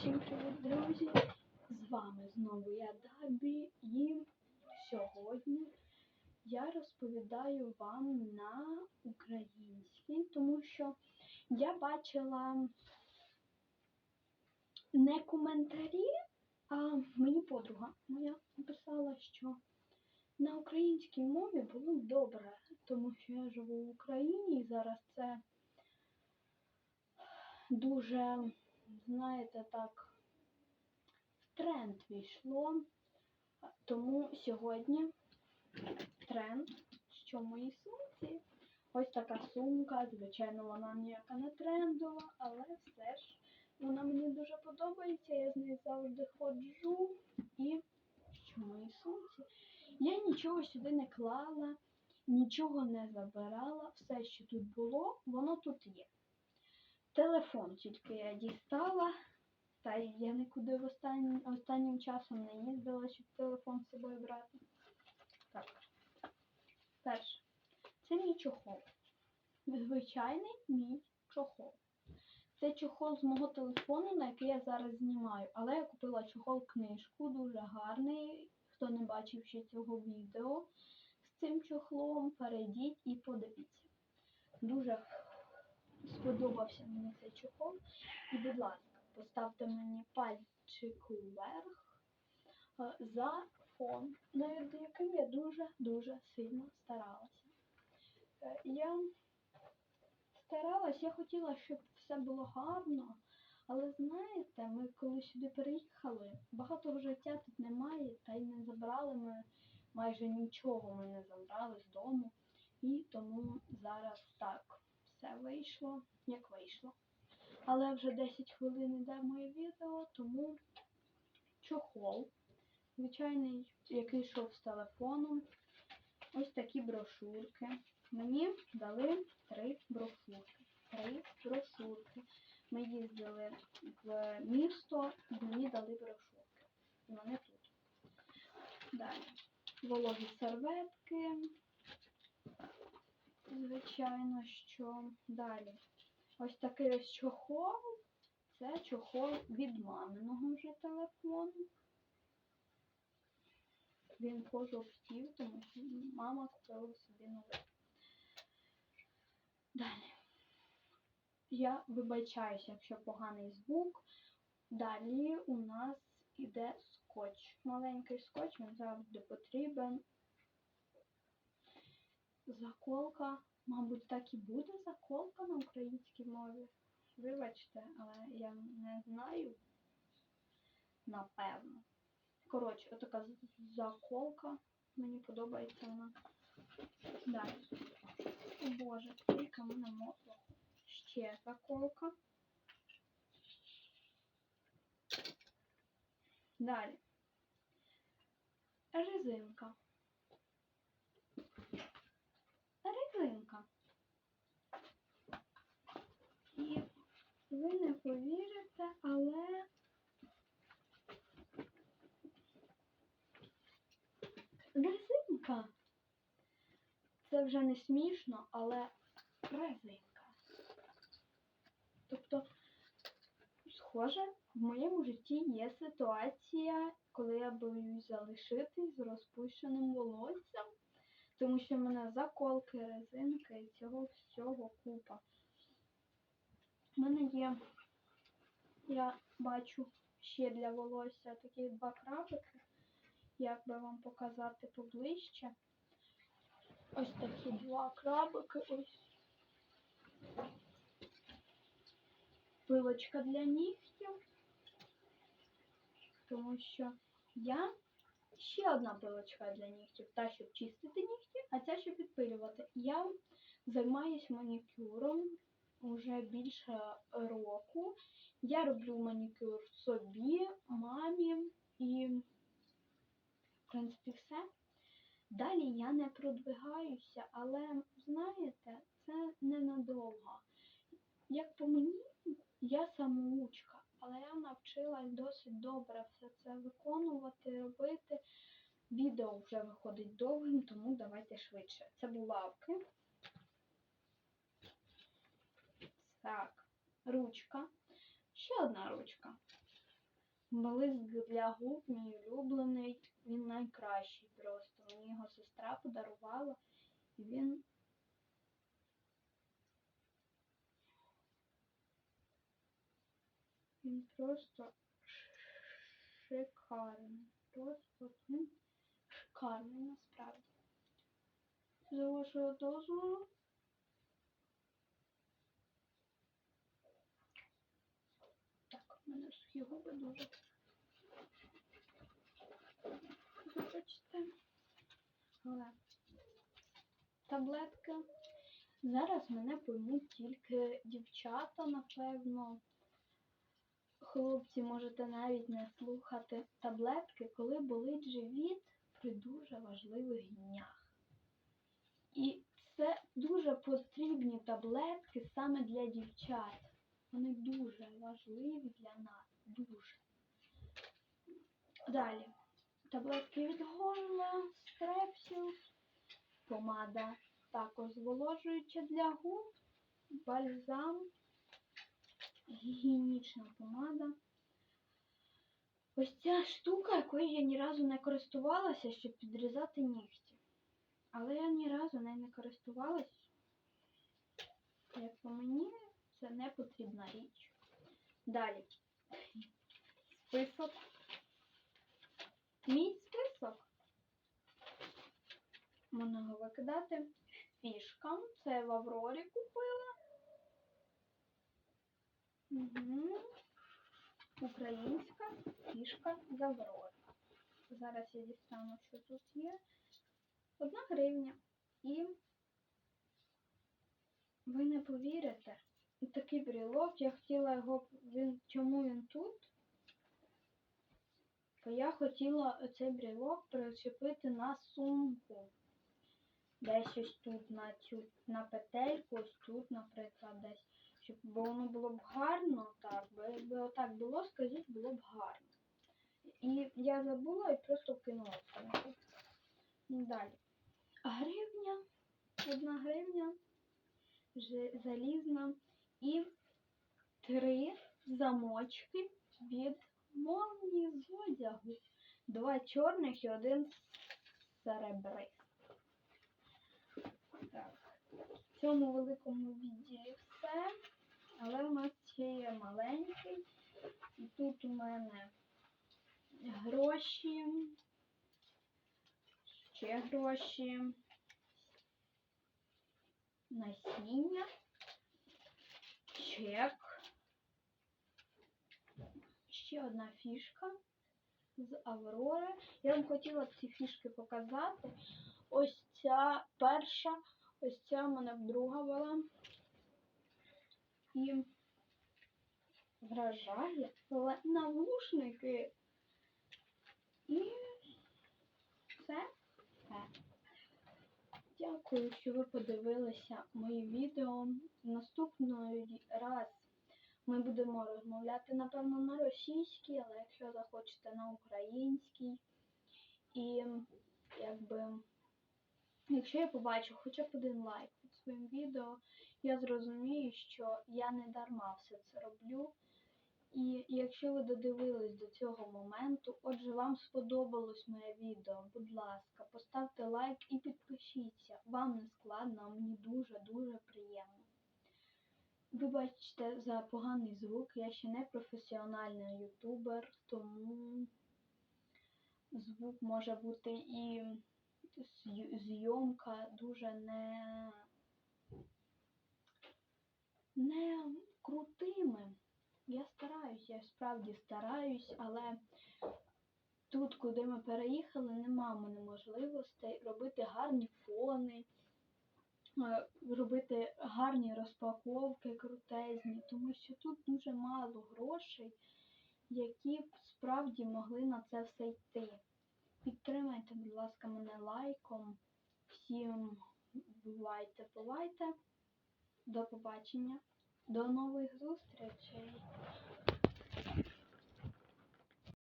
Всім привіт, друзі! З вами знову я Дабі, і сьогодні я розповідаю вам на українській, тому що я бачила не коментарі, а мені подруга моя написала, що на українській мові було добре, тому що я живу в Україні і зараз це дуже, знаєте, так, в тренд війшло. Тому сьогодні тренд, що в моїй сумці. Ось така сумка. Звичайно, вона ніяка не трендова, але все ж вона мені дуже подобається. Я з нею завжди ходжу. І що в моїй сумці? Я нічого сюди не клала, нічого не забирала. Все, що тут було, воно тут є. Телефон тільки я дістала, та я нікуди в останнім, останнім часом не їздила, щоб телефон з собою брати. Так. Перше. Це мій чохол. Звичайний мій чохол. Це чохол з мого телефону, на який я зараз знімаю. Але я купила чохол книжку, дуже гарний. Хто не бачив ще цього відео з цим чохлом, перейдіть і подивіться. Дуже сподобався мені цей чохол. І, будь ласка, поставте мені пальчик вверх е, за фон, над яким я дуже-дуже сильно старалася. Е, Я старалась, я хотіла, щоб все було гарно. Але знаєте, ми коли сюди переїхали, багато життя тут немає, та й не забрали ми майже нічого ми не забрали з дому. І тому зараз так все вийшло, як вийшло. Але вже 10 хвилин йде моє відео, тому чохол. Звичайний, який йшов з телефоном. Ось такі брошурки. Мені дали три брошурки. Три брошурки. Ми їздили в місто і мені дали брошурки. І вони тут. Далі. Вологі серветки. Звичайно, що далі. Ось такий ось чохол. Це чохол від маминого вже телефону. Він пожовтів, тому що мама купила собі новий. Далі. Я вибачаюся, якщо поганий звук. Далі у нас іде скотч. Маленький скотч, він завжди потрібен. Заколка. Мабуть, так і буде заколка на українській мові. Вибачте, але я не знаю. Напевно. Коротше, отака заколка. Мені подобається вона. Далі. О Боже, скільки в мене мотло. Ще заколка. Далі. Резинка. І ви не повірите, але резинка. Це вже не смішно, але резинка. Тобто, схоже, в моєму житті є ситуація, коли я боюсь залишитись з розпущеним волоссям, тому що в мене заколки, резинки і цього всього купа. У мене є, я бачу ще для волосся такі два крабики. Як би вам показати поближче? Ось такі два крабики. Ось. Пилочка для нігтів. Тому що я ще одна пилочка для нігтів. Та, щоб чистити нігті, а ця, щоб підпилювати. Я займаюся манікюром вже більше року. Я роблю манікюр собі, мамі і, в принципі, все. Далі я не продвигаюся, але знаєте, це ненадовго. Як по мені, я самоучка, але я навчилась досить добре все це виконувати, робити. Відео вже виходить довгим, тому давайте швидше. Це булавки. Так, ручка. Ще одна ручка. Блиск для губ, мій улюблений, він найкращий просто. Мені його сестра подарувала, і він. Він просто шикарний. Просто він шикарний насправді. З вашого дозволу. Так, мене губи дуже. Вибачте. Але таблетки. Зараз мене поймуть тільки дівчата, напевно. Хлопці, можете навіть не слухати таблетки, коли болить живіт при дуже важливих днях. І це дуже потрібні таблетки саме для дівчат. Вони дуже важливі для нас. Дуже. Далі. Таблетки від горла, стрепсів, помада також зволожуюча для губ, бальзам, гігієнічна помада. Ось ця штука, якою я ні разу не користувалася, щоб підрізати нігті. Але я ні разу нею не користувалась. Як по мені, це не потрібна річ. Далі. Список. Мій список. Можна його викидати. Фішка. Це в Аврорі купила. Угу. Українська фішка з Аврори. Зараз я дістану, що тут є. Одна гривня. І ви не повірите. Такий брілок. Я хотіла його. Він, чому він тут? Бо я хотіла цей брілок причепити на сумку. Десь ось тут на цю на петельку, ось тут, наприклад, десь. Щоб бо воно було б гарно, так, бо якби отак було, скажіть, було б гарно. І я забула і просто кинула. Ну, Далі. Гривня, одна гривня, залізна і три замочки від молнії з одягу. Два чорних і один серебристий. Так. В цьому великому відділі все. Але у нас ще є маленький. І тут у мене гроші. Ще гроші. Насіння. Чек. Ще одна фішка з Аврори. Я вам хотіла ці фішки показати. Ось ця перша, ось ця в мене друга була. І вражає навушники. І це все. Дякую, що ви подивилися мої відео. Наступний раз ми будемо розмовляти, напевно, на російській, але якщо захочете на українській. І якби, якщо я побачу хоча б один лайк під своїм відео, я зрозумію, що я не дарма все це роблю. І якщо ви додивились до цього моменту, отже, вам сподобалось моє відео, будь ласка, поставте лайк і підпишіться. Вам не складно, а мені дуже-дуже приємно. Вибачте за поганий звук, я ще не професіональний ютубер, тому звук може бути і зйомка дуже не, не крутими. Я стараюсь, я справді стараюсь, але тут, куди ми переїхали, нема в мене можливостей робити гарні фони, е, робити гарні розпаковки крутезні, тому що тут дуже мало грошей, які б справді могли на це все йти. Підтримайте, будь ласка, мене лайком. Всім бувайте, бувайте. До побачення. До нових зустрічей.